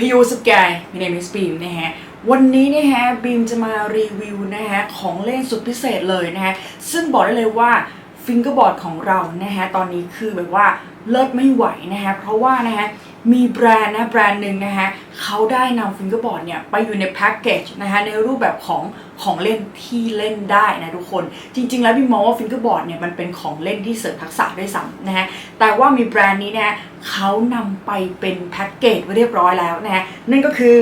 Hey you what's up guy my name is Beam นะฮะ วันนี้นะฮะบีมจะมารีวิวนะฮะของเล่นสุดพิเศษเลยนะฮะ ซึ่งบอกได้เลยว่าฟิงเกอร์บอร์ดของเรานะฮะ ตอนนี้คือแบบว่าเลิศไม่ไหวนะฮะ เพราะว่านะฮะ มีแบรนด์นะแบรนด์หนึ่งนะฮะเขาได้นำฟิงเกอร์บอร์ดเนี่ยไปอยู่ในแพ็กเกจนะฮะในรูปแบบของของเล่นที่เล่นได้นะทุกคน จริง ๆ แล้วพี่มองว่าฟิงเกอร์บอร์ดเนี่ยมันเป็นของเล่นที่เสริมทักษะด้วยซ้ำนะฮะแต่ว่ามีแบรนด์นี้นะเขานำไปเป็นแพ็กเกจไว้เรียบร้อยแล้วนะฮะนั่นก็คือ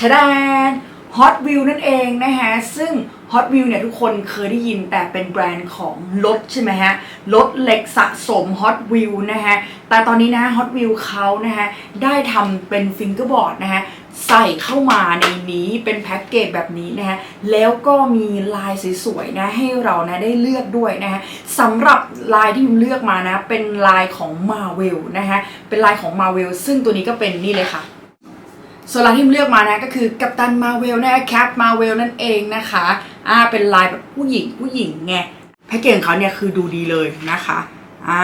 ทะดาน Hot Wheel นั่นเองนะฮะซึ่ง Hot Wheel เนี่ยทุกคนเคยได้ยินแต่เป็นแบรนด์ของรถใช่ไหมฮะรถเหล็กสะสม Hot Wheel นะฮะแต่ตอนนี้นะ Hot Wheel เขานะฮะได้ทำเป็นฟิงเกอร์บอร์ดนะฮะใส่เข้ามาในนี้เป็นแพ็กเกจแบบนี้นะฮะแล้วก็มีลายสวยๆนะให้เรานะได้เลือกด้วยนะฮะสำหรับลายที่พิมเลือกมานะ เป็นลายของ Marvel นะฮะเป็นลายของ Marvel ซึ่งตัวนี้ก็เป็นนี่เลยค่ะส่วนลายที่พิมเลือกมานะก็คือกัปตันมาเวลนะแคปมาเวลนั่นเองนะคะ อ่าเป็นลายแบบผู้หญิงผู้หญิงไงแพ็กเกจของเขาเนี่ยคือดูดีเลยนะคะอ่า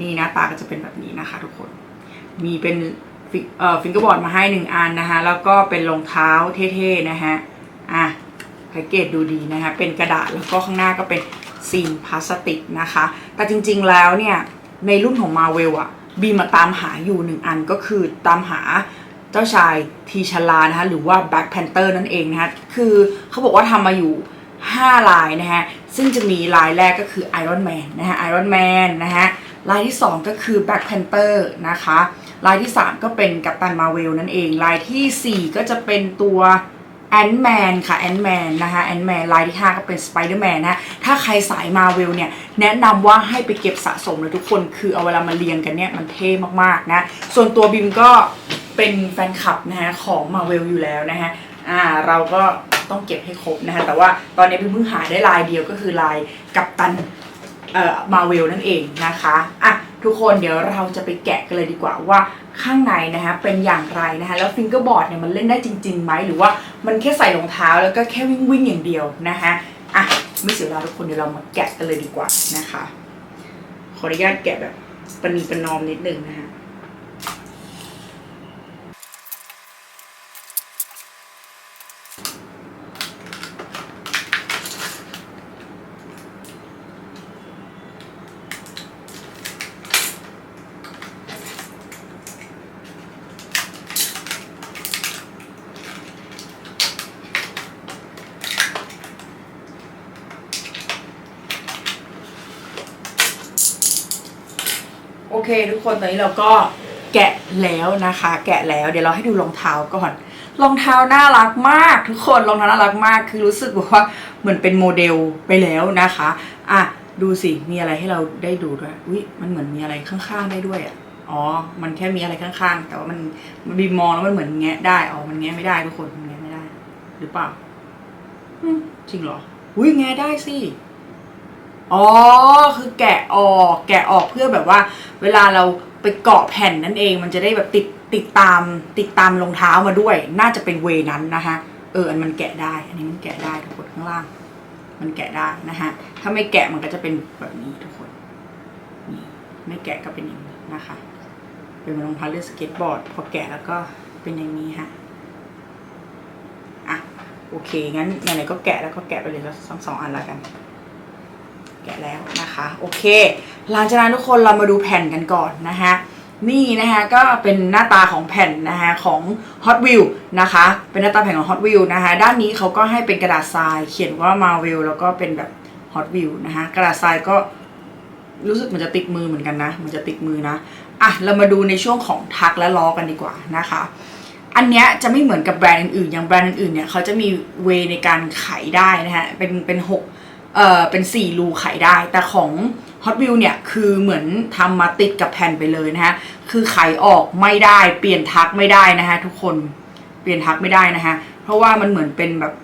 นี่หนะตาก็จะเป็นแบบนี้นะคะ ทุกคน มีเป็นเอ่อฟิงเกอร์บอร์ดมาให้หนึ่งอันนะคะ แล้วก็เป็นรองเท้าเท่ๆนะฮะอะแพ็กเกจดูดีนะคะ เป็นกระดาษแล้วก็ข้างหน้าก็เป็นซีนพลาสติกนะคะ แต่จริงๆแล้วเนี่ย ในรุ่นของมาเวลอะบีมาตามหาอยู่หนึ่งอันก็คือตามหา เจ้าชายทีชลานะคะหรือว่า Black Panther นั่นเองนะคะคือเขาบอกว่าทำมาอยู่ 5 ลายนะฮะซึ่งจะมีลายแรกก็คือ Iron Man นะฮะ Iron Man นะฮะลายที่ 2 ก็คือ Black Panther นะคะลายที่ 3 ก็เป็นกัปตันมาเวลนั่นเองลายทีสี่4 ก็จะเป็นตัวแอนแมนค่ะแอนแมนนะคะแอนแมนลายที่ 5 ก็เป็นสไปเดอร์แมนนะถ้าใครสายมาเวลเนี่ย แนะนำว่าให้ไปเก็บสะสมเลยทุกคนคือเอาเวลามาเรียงกันเนี่ย มันเท่มาก ๆ นะ ส่วนตัวบิมก็ เป็นแฟนคลับนะฮะของมาเวลอยู่แล้วนะฮะอ่าเราก็ต้องเก็บให้ครบนะฮะแต่ว่าตอนนี้บิมเพิ่งหาได้ลายเดียวก็คือลายกัปตันเอ่อมาเวลนั่นเองนะคะอะทุกคนเดี๋ยวเราจะไปแกะกันเลยดีกว่าว่าข้างในนะคะเป็นอย่างไรนะคะแล้วฟิงเกอร์บอร์ดเนี่ยมันเล่นได้จริงๆไหมหรือว่ามันแค่ใส่รองเท้าแล้วก็แค่วิ่งวิ่งอย่างเดียวนะคะอะไม่เสียเวลาทุกคนเดี๋ยวเรามาแกะกันเลยดีกว่านะคะขออนุญาตแกะแบบปณีประนอมนิดนึงนะคะ เคทุกคนตอนนี้เราก็แกะแล้วนะคะ แกะแล้วเดี๋ยวเราให้ดูรองเท้าก่อนรองเท้าน่ารักมากทุกคนรองเท้าน่ารักมาก คือรู้สึกว่าเหมือนเป็นโมเดลไปแล้วนะคะอะดูสิมีอะไรให้เราได้ดูด้วยอุ้ยมันเหมือนมีอะไรข้างๆได้ด้วยอะอ๋อ มันแค่มีอะไรข้างๆ แต่ว่ามันมันบีมองแล้วมันเหมือนแงะได้อ๋อมันแงะไม่ได้ทุกคนมันแงะไม่ได้ หรือเปล่าจริงเหรออุ้ยแงะได้สิ อ๋อ คือแกะออกแกะออกเพื่อแบบว่า เวลาเราไปเกาะแผ่นนั่นเอง มันจะได้แบบติดติดตามติดตามรองเท้ามาด้วย น่าจะเป็นเวนั้นนะคะเอออันมันแกะได้ อันนี้มันแกะได้ทุกคนข้างล่าง มันแกะได้นะฮะถ้าไม่แกะมันก็จะเป็นแบบนี้ทุกคนนี่ไม่แกะก็เป็นอย่างนี้นะคะ เป็นรองเท้าเล่นสเก็ตบอร์ด พอแกะแล้วก็เป็นอย่างนี้ฮะอะโอเคงั้นไหนๆก็แกะแล้วก็แกะไปเลยแล้วสองสองอันแล้วกัน แกะแล้วนะคะโอเค หลังจากนั้นทุกคนเรามาดูแผ่นกันก่อนนะคะนี่นะคะก็เป็นหน้าตาของแผ่นนะคะของ Hot Wheel นะคะ เป็นหน้าตาแผ่นของ Hot Wheel นะคะด้านนี้เขาก็ให้เป็นกระดาษทราย เขียนว่า Marvel แล้วก็เป็นแบบ Hot Wheel นะคะกระดาษทรายก็รู้สึกมันจะติดมือเหมือนกันนะ มันจะติดมือนะอะเรามาดูในช่วงของทักและล้อกันดีกว่านะคะ อันเนี้ยจะไม่เหมือนกับแบรนด์อื่นๆอย่างแบรนด์อื่นๆเนี่ยเขาจะมีเวในการไขได้นะฮะเป็นเป็นหก เอ่อเป็นสี่รูไขได้ แต่ของ Hot Wheel เนี่ยคือเหมือนทำมาติดกับแผ่นไปเลยนะฮะ คือไขออกไม่ได้เปลี่ยนทักไม่ได้นะฮะทุกคนเปลี่ยนทักไม่ได้นะฮะ เพราะว่ามันเหมือนเป็นแบบ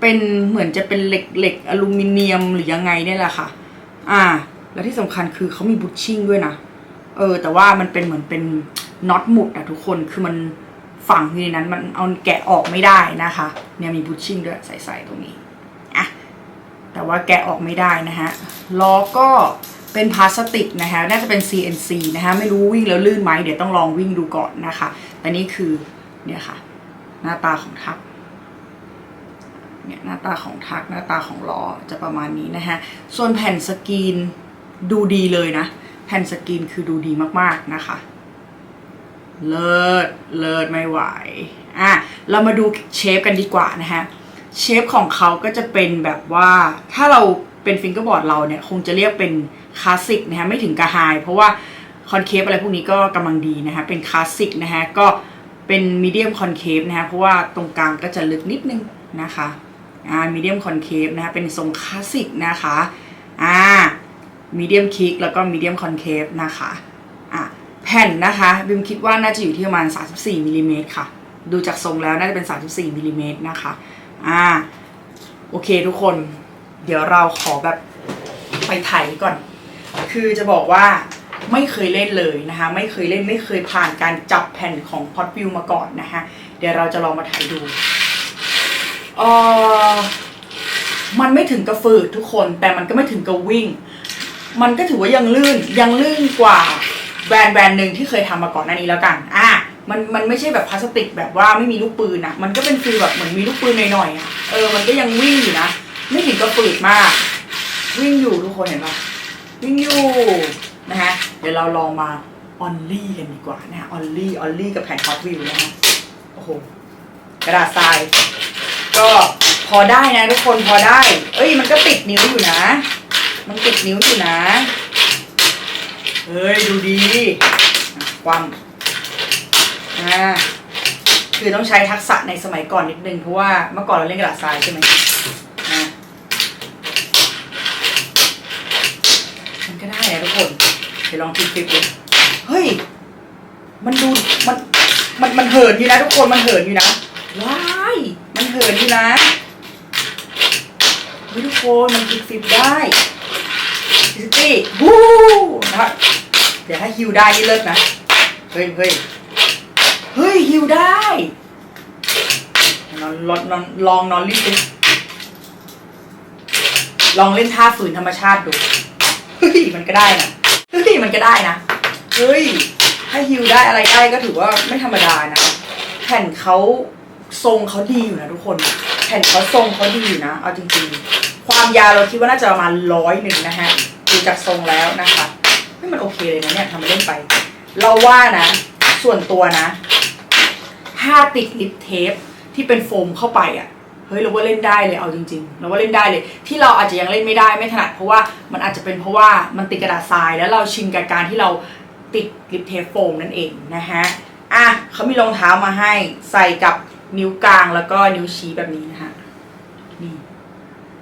เป็นเหมือนจะเป็นเหล็กเหล็กอลูมิเนียมหรือยังไงเนี่ยแหละค่ะ อ่า แล้วที่สำคัญคือเขามีบุชชิ่งด้วยนะ เออ แต่ว่ามันเป็นเหมือนเป็นน็อตหมุดอะทุกคนคือมันฝังอยู่ในนั้นมันเอาแกะออกไม่ได้นะคะ เนี่ยมีบุชชิ่งด้วยใส่ๆตรงนี้ แต่ว่าแกะออกไม่ได้นะฮะล้อก็เป็นพลาสติกนะคะน่าจะเป็น CNC นะคะไม่รู้วิ่งแล้วลื่นไหมเดี๋ยวต้องลองวิ่งดูก่อนนะคะแต่นี่คือเนี่ยค่ะ หน้าตาของทักเนี่ยหน้าตาของทักหน้าตาของล้อจะประมาณนี้นะฮะส่วนแผ่นสกรีนดูดีเลยนะ แผ่นสกรีนคือดูดีมากๆนะคะ เลิศเลิศไม่ไหวอะเรามาดูเชฟกันดีกว่านะฮะ เชฟของเขาก็จะเป็นแบบว่าถ้าเราเป็นฟิงเกอร์บอร์ดเราเนี่ย คงจะเรียกเป็นคลาสสิกนะฮะไม่ถึงกระไฮเพราะว่าคอนเคฟอะไรพวกนี้ก็กำลังดีนะฮะเป็นคลาสสิกนะฮะก็เป็นมีเดียมคอนเคฟนะฮะเพราะว่าตรงกลางก็จะลึกนิดนึงนะคะอ่ามีเดียมคอนเคฟนะคะเป็นทรงคลาสสิกนะคะอ่ามีเดียมคิกแล้วก็มีเดียมคอนเคฟนะคะอะแผ่นนะคะบิมคิดว่าน่าจะอยู่ที่ประมาณ 34มิลลิเมตรค่ะ ดูจากทรงแล้วน่าจะเป็น 34มิลลิเมตรนะคะ อ่า โอเคทุกคน เดี๋ยวเราขอแบบไปไถก่อน คือจะบอกว่าไม่เคยเล่นเลยนะคะ ไม่เคยเล่นไม่เคยผ่านการจับแผ่นของ Hot View มาก่อนนะคะ เดี๋ยวเราจะลองมาไถดูเออมันไม่ถึงกับฝืดทุกคนแต่มันก็ไม่ถึงกับวิ่ง มันก็ถือว่ายังลื่นยังลื่นกว่าแบรนด์แบรนด์หนึ่งที่เคยทำมาก่อนหน้านี้แล้วกัน อะ มันมันไม่ใช่แบบพลาสติกแบบว่าไม่มีลูกปืนอะมันก็เป็นฟีลแบบเหมือนมีลูกปืนหน่อยๆอะเออมันก็ยังวิ่งอยู่นะไม่ถึงกับฝืดมาก วิ่งอยู่ทุกคนเห็นปะวิ่งอยู่นะฮะเดี๋ยวเราลองมาออนลี่กันดีกว่านะออนลี่ออนลี่กับแผ่นฮอตวิวนะฮะโอ้โหกระดาษทราย ก็พอได้นะทุกคนพอได้ เอ้ย มันก็ติดนิ้วอยู่นะ มันติดนิ้วอยู่นะเฮ้ยดูดีความ อ่าคือต้องใช้ทักษะในสมัยก่อนนิดนึงเพราะว่าเมื่อก่อนเราเล่นกระดาษทรายใช่ไหมอะมันก็ได้นะทุกคน เดี๋ยวลองคลิปๆดูเฮ้ย มันดูมันมันมันเหินอยู่นะทุกคนมันเหินอยู่นะว้ายมันเหินอยู่นะเฮ้ยทุกคนมันฟิกฟิบได้ฟิสตี้วู้นะเดี๋ยวถ้าฮิวได้นี่เลิศนะ เฮ้ยเฮ้ย เฮ้ยฮิวได้นอนลดนอนลองนอนรีบดิลองเล่นท่าฝืนธรรมชาติดู เฮ้ยมันก็ได้นะเฮ้ยมันก็ได้นะ เฮ้ย ถ้าฮิวได้อะไรได้ก็ถือว่าไม่ธรรมดานะ แผ่นเขาทรงเขาดีอยู่นะทุกคน แผ่นเขาทรงเขาดีอยู่นะ เอาจริงๆ ความยาวเราคิดว่าน่าจะประมาณร้อยหนึ่งนะฮะ ดูจากทรงแล้วนะคะไม่มันโอเคเลยนะเนี่ยทำมาเล่นไป เราว่านะ ส่วนตัวนะ ถ้าติดลิปเทปที่เป็นโฟมเข้าไปอะเฮ้ยเราว่าเล่นได้เลยเอาจริงๆเราว่าเล่นได้เลย ที่เราอาจจะยังเล่นไม่ได้ไม่ถนัดเพราะว่ามันอาจจะเป็นเพราะว่ามันติดกระดาษทรายแล้วเราชินกับการที่เราติดลิปเทปโฟมนั่นเองนะฮะอะเขามีรองเท้ามาให้ใส่กับนิ้วกลางแล้วก็นิ้วชี้แบบนี้นะฮะนี่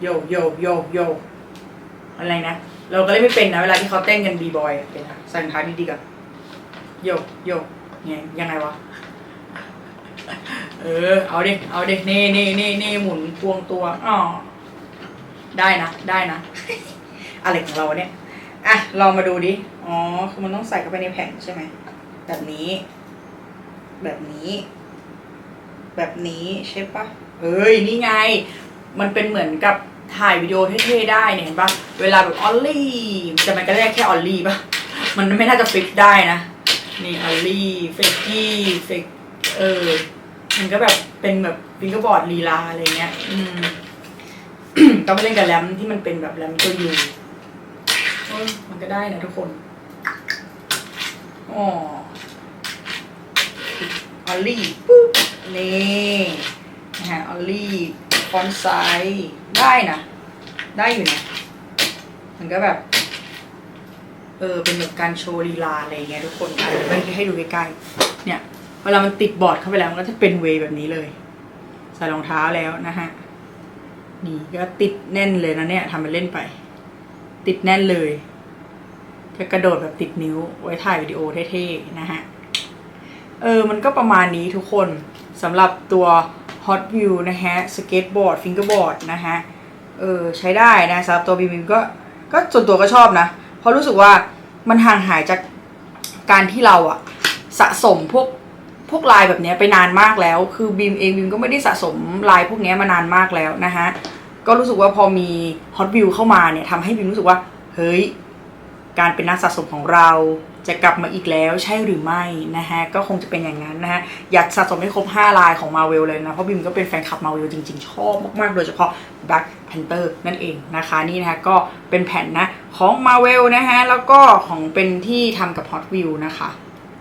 โยโยโยโยอะไรนะ เราก็เล่นไม่เป็นนะเวลาที่เขาเต้นกันบีบอยเป็นอะใส่รองเท้าดีๆก่อนโยโยไงยังไงวะ เออ เอาดิ เอาดิ นี่นี่นี่นี่หมุนพวงตัวอ๋อได้นะ ได้นะ อะไรของเราเนี่ย อะ ลองมาดูดิ อ๋อ คือมันต้องใส่เข้าไปในแผ่นใช่ไหม แบบนี้ แบบนี้ แบบนี้ใช่ปะเอ้ย นี่ไง มันเป็นเหมือนกับถ่ายวิดีโอเท่ๆได้เนี่ยเห็นปะเวลาแบบออลลี่ แต่มันก็ได้แค่ออลลี่ปะมันไม่น่าจะฟิกได้นะ นี่ออลลี่ เฟกกี้ เฟก เออ มันก็แบบเป็นแบบฟิงเกอร์บอร์ดลีลาอะไรเงี้ย อืม ต้องไปเล่นกับแรมที่มันเป็นแบบแรมตัวยูเออมันก็ได้นะทุกคนอ๋อออลลี่ปุ๊บนี่นะฮะออลลี่ฟอนไซส์ได้นะได้อยู่นะมันก็แบบ เออเป็นแบบการโชว์ลีลาอะไรเงี้ยทุกคนอะเดี๋ยวไปให้ดูใกล้ๆเนี่ย วลามันติดบอร์ดเข้าไปแล้วมันก็จะเป็นเวยแบบนี้เลย ใส่รองเท้าแล้วนะฮะ นี่ก็ติดแน่นเลยนะเนี่ยทำไปเล่นไป ติดแน่นเลยจะกระโดดแบบติดนิ้วไว้ถ่ายวิดีโอเท่ๆนะฮะ เออ มันก็ประมาณนี้ทุกคนสำหรับตัว Hot View นะฮะ สเก็ตบอร์ด ฟิงเกอร์บอร์ดนะฮะ เออ ใช้ได้นะสำหรับตัวบีมก็ ก็ส่วนตัวก็ชอบนะ เพราะรู้สึกว่ามันห่างหายจากการที่เราอะสะสมพวก พวกลายแบบนี้ไปนานมากแล้ว คือบีมเองบีมก็ไม่ได้สะสมลายพวกนี้มานานมากแล้วนะฮะก็รู้สึกว่าพอมี Hot View เข้ามาเนี่ยทำให้บีมรู้สึกว่า เฮ้ย การเป็นนักสะสมของเราจะกลับมาอีกแล้วใช่หรือไม่นะฮะ ก็คงจะเป็นอย่างนั้นนะฮะ อยากสะสมให้ครบ 5 ลายของ Marvel เลยนะ เพราะบิมก็เป็นแฟนคลับ Marvel จริงๆ ชอบมากๆ โดยเฉพาะ Black Panther นั่นเองนะคะ นี่นะคะก็เป็นแผ่นนะของ Marvel นะฮะ แล้วก็ของเป็นที่ทำกับ Hot Wheels นะคะ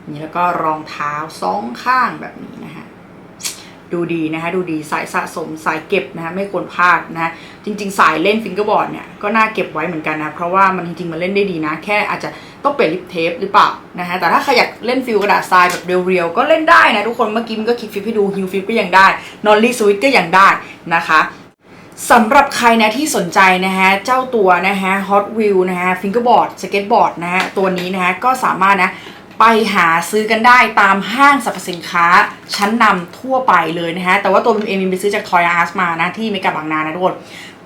นี่แล้วก็รองเท้าสองข้างแบบนี้นะฮะดูดีนะคะดูดีสายสะสมสายเก็บนะคะไม่ควรพลาดนะจริง ๆ สายเล่นฟิงเกอร์บอร์ดเนี่ยก็น่าเก็บไว้เหมือนกันนะ เพราะว่ามันจริงๆ มันเล่นได้ดีนะ แค่อาจจะต้องเปลี่ยนลิปเทปหรือเปล่านะคะแต่ถ้าใครอยากเล่นฟิลกระดาษทรายแบบเรียวๆ ก็เล่นได้นะทุกคนเมื่อกี้มันก็คลิกฟิปให้ดูฮิวฟิปก็ยังได้ นอลลี่สวิตก็ยังได้นะคะสำหรับใครนะที่สนใจนะฮะเจ้าตัวนะฮะ Hot Wheel นะฮะ Fingerboard Skateboard นะฮะตัวนี้นะฮะก็สามารถนะ ไปหาซื้อกันได้ตามห้างสรรพสินค้าชั้นนำทั่วไปเลยนะฮะ แต่ว่าตัวผมเองมีไปซื้อจากทอยอาร์สมานะ ที่เมกาบางนานะทุกคน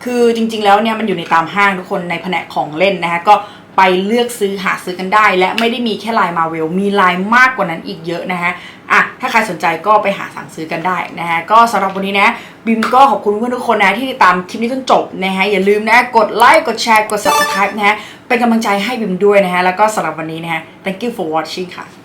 คือจริงๆแล้วเนี่ยมันอยู่ในตามห้างทุกคนในแผนกของเล่นนะฮะ ก็ ไปเลือกซื้อหาซื้อกันได้ และไม่ได้มีแค่ลายมาเวลมีลายมากกว่านั้นอีกเยอะนะฮะอะถ้าใครสนใจก็ไปหาสั่งซื้อกันได้นะฮะก็สำหรับวันนี้นะบิมก็ขอบคุณเพื่อนทุกคนนะที่ติดตามคลิปนี้จนจบนะฮะอย่าลืมนะกดไลค์กดแชร์กด subscribe นะฮะเป็นกำลังใจให้บิมด้วยนะฮะแล้วก็สำหรับวันนี้นะฮะ thank you for watching ค่ะ